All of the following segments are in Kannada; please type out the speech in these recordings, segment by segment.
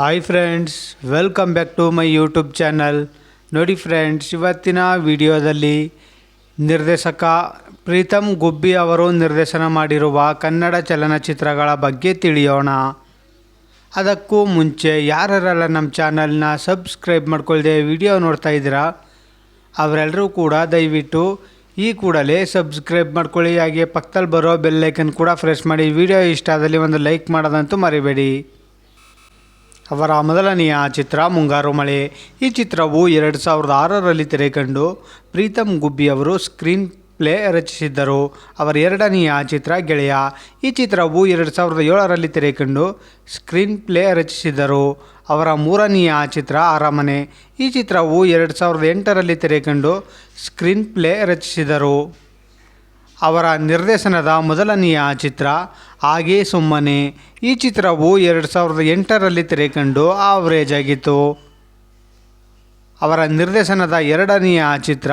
Hi friends welcome back to my YouTube channel ನೋಡಿ ಫ್ರೆಂಡ್ಸ್ ಇವತ್ತಿನ ವಿಡಿಯೋದಲ್ಲಿ ನಿರ್ದೇಶಕ ಪ್ರೀತಮ್ ಗುಬ್ಬಿ ಅವರು ನಿರ್ದೇಶನ ಮಾಡಿರುವ ಕನ್ನಡ ಚಲನಚಿತ್ರಗಳ ಬಗ್ಗೆ ತಿಳಿಯೋಣ. ಅದಕ್ಕೂ ಮುಂಚೆ ಯಾರೆಲ್ಲ ನಮ್ಮ ಚಾನಲ್ನ ಸಬ್ಸ್ಕ್ರೈಬ್ ಮಾಡ್ಕೊಳ್ದೆ ವಿಡಿಯೋ ನೋಡ್ತಾ ಇದ್ದೀರಾ, ಅವರೆಲ್ಲರೂ ಕೂಡ ದಯವಿಟ್ಟು ಈ ಕೂಡಲೇ ಸಬ್ಸ್ಕ್ರೈಬ್ ಮಾಡ್ಕೊಳ್ಳಿ. ಹಾಗೆ ಪಕ್ಕದಲ್ಲಿ ಬರೋ ಬೆಲ್ಲೈಕನ್ ಕೂಡ ಫ್ರೆಶ್ ಮಾಡಿ. ವಿಡಿಯೋ ಇಷ್ಟ ಆದಲ್ಲಿ ಒಂದು ಲೈಕ್ ಮಾಡೋದಂತೂ ಮರಿಬೇಡಿ. ಅವರ ಮೊದಲನೆಯ ಚಿತ್ರ ಮುಂಗಾರು ಮಳೆ. ಈ ಚಿತ್ರವು ಎರಡು ಸಾವಿರದ ಆರರಲ್ಲಿ ತೆರೆಕಂಡು ಪ್ರೀತಮ್ ಗುಬ್ಬಿ ಅವರು ಸ್ಕ್ರೀನ್ ಪ್ಲೇ ರಚಿಸಿದ್ದರು. ಅವರ ಎರಡನೆಯ ಚಿತ್ರ ಗೆಳೆಯ. ಈ ಚಿತ್ರವು ಎರಡು ಸಾವಿರದ ಏಳರಲ್ಲಿ ತೆರೆಕಂಡು ಸ್ಕ್ರೀನ್ ಪ್ಲೇ ರಚಿಸಿದರು ಅವರ ಮೂರನೆಯ ಚಿತ್ರ ಅರಮನೆ. ಈ ಚಿತ್ರವು ಎರಡು ಸಾವಿರದ ಎಂಟರಲ್ಲಿ ತೆರೆಕಂಡು ಸ್ಕ್ರೀನ್ ಪ್ಲೇ ರಚಿಸಿದರು ಅವರ ನಿರ್ದೇಶನದ ಮೊದಲನೆಯ ಚಿತ್ರ ಹಾಗೆ ಸುಮ್ಮನೆ. ಈ ಚಿತ್ರವು ಎರಡು ಸಾವಿರದ ಎಂಟರಲ್ಲಿ ತೆರೆಕಂಡು ಆವರೇಜ್ ಆಗಿತ್ತು. ಅವರ ನಿರ್ದೇಶನದ ಎರಡನೆಯ ಚಿತ್ರ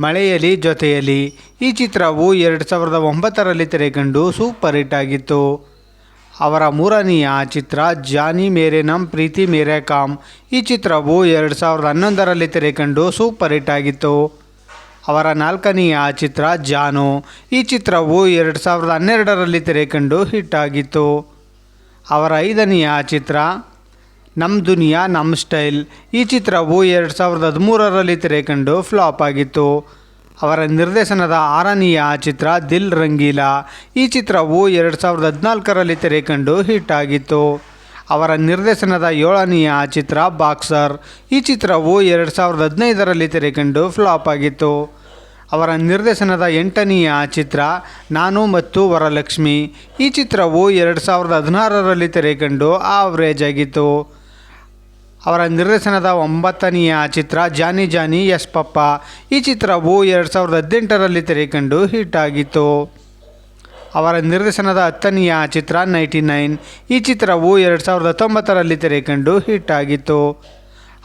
ಮಳೆಯಲಿ ಜೊತೆಯಲ್ಲಿ ಈ ಚಿತ್ರವು ಎರಡು ಸಾವಿರದ ಒಂಬತ್ತರಲ್ಲಿ ತೆರೆಕಂಡು ಸೂಪರ್ ಹಿಟ್ ಆಗಿತ್ತು. ಅವರ ಮೂರನೆಯ ಚಿತ್ರ ಜಾನಿ ಮೇರೆ ನಮ್ ಪ್ರೀತಿ ಮೇರೆ ಕಾಮ್. ಈ ಚಿತ್ರವು ಎರಡು ಸಾವಿರದ ಹನ್ನೊಂದರಲ್ಲಿ ತೆರೆಕಂಡು ಸೂಪರ್ ಹಿಟ್ ಆಗಿತ್ತು. ಅವರ ನಾಲ್ಕನೆಯ ಚಿತ್ರ ಜಾನು. ಈ ಚಿತ್ರವು ಎರಡು ಸಾವಿರದ ಹನ್ನೆರಡರಲ್ಲಿ ತೆರೆಕಂಡು ಹಿಟ್ ಆಗಿತ್ತು ಅವರ ಐದನೆಯ ಚಿತ್ರ ನಮ್ಮ ದುನಿಯಾ ನಮ್ಮ ಸ್ಟೈಲ್. ಈ ಚಿತ್ರವು ಎರಡು ಸಾವಿರದ ಹದಿಮೂರರಲ್ಲಿ ತೆರೆಕಂಡು ಫ್ಲಾಪ್ ಆಗಿತ್ತು. ಅವರ ನಿರ್ದೇಶನದ ಆರನೆಯ ಚಿತ್ರ ದಿಲ್ ರಂಗೀಲಾ. ಈ ಚಿತ್ರವು ಎರಡು ಸಾವಿರದ ಹದಿನಾಲ್ಕರಲ್ಲಿ ತೆರೆಕಂಡು ಹಿಟ್ ಆಗಿತ್ತು ಅವರ ನಿರ್ದೇಶನದ ಏಳನೆಯ ಚಿತ್ರ ಬಾಕ್ಸರ್. ಈ ಚಿತ್ರವು ಎರಡು ಸಾವಿರದ ಹದಿನೈದರಲ್ಲಿ ತೆರೆಕಂಡು ಫ್ಲಾಪ್ ಆಗಿತ್ತು. ಅವರ ನಿರ್ದೇಶನದ ಎಂಟನೆಯ ಚಿತ್ರ ನಾನು ಮತ್ತು ವರಲಕ್ಷ್ಮಿ. ಈ ಚಿತ್ರವು ಎರಡು ಸಾವಿರದ ಹದಿನಾರರಲ್ಲಿ ತೆರೆಕಂಡು ಆವರೇಜ್ ಆಗಿತ್ತು. ಅವರ ನಿರ್ದೇಶನದ ಒಂಬತ್ತನೆಯ ಚಿತ್ರ ಜಾನಿ ಜಾನಿ ಎಸ್ ಪಪ್ಪ. ಈ ಚಿತ್ರವು ಎರಡು ಸಾವಿರದ ಹದಿನೆಂಟರಲ್ಲಿ ತೆರೆಕಂಡು ಹಿಟ್ ಆಗಿತ್ತು. ಅವರ ನಿರ್ದೇಶನದ ಹತ್ತನೆಯ ಚಿತ್ರ ನೈಂಟಿ ನೈನ್. ಈ ಚಿತ್ರವು ಎರಡು ಸಾವಿರದ ಹತ್ತೊಂಬತ್ತರಲ್ಲಿ ತೆರೆಕಂಡು ಹಿಟ್ ಆಗಿತ್ತು.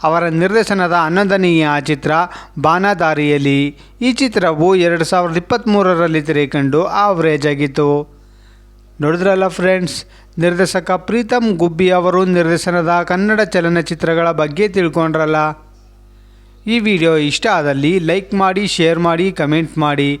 ಅವರ ನಿರ್ದೇಶನದ ಹನ್ನೊಂದನೆಯ ಚಿತ್ರ ಬಾನಾದಾರಿಯಲ್ಲಿ. ಈ ಚಿತ್ರವು ಎರಡು ಸಾವಿರದ ಇಪ್ಪತ್ತ್ಮೂರರಲ್ಲಿ ತೆರೆಕಂಡು ಆವರೇಜ್ ಆಗಿತ್ತು. ನೋಡಿದ್ರಲ್ಲ ಫ್ರೆಂಡ್ಸ್ ನಿರ್ದೇಶಕ ಪ್ರೀತಮ್ ಗುಬ್ಬಿ ಅವರು ನಿರ್ದೇಶನದ ಕನ್ನಡ ಚಲನಚಿತ್ರಗಳ ಬಗ್ಗೆ ತಿಳ್ಕೊಂಡ್ರಲ್ಲ. ಈ ವಿಡಿಯೋ ಇಷ್ಟ ಆದಲ್ಲಿ ಲೈಕ್ ಮಾಡಿ ಶೇರ್ ಮಾಡಿ ಕಮೆಂಟ್ ಮಾಡಿ.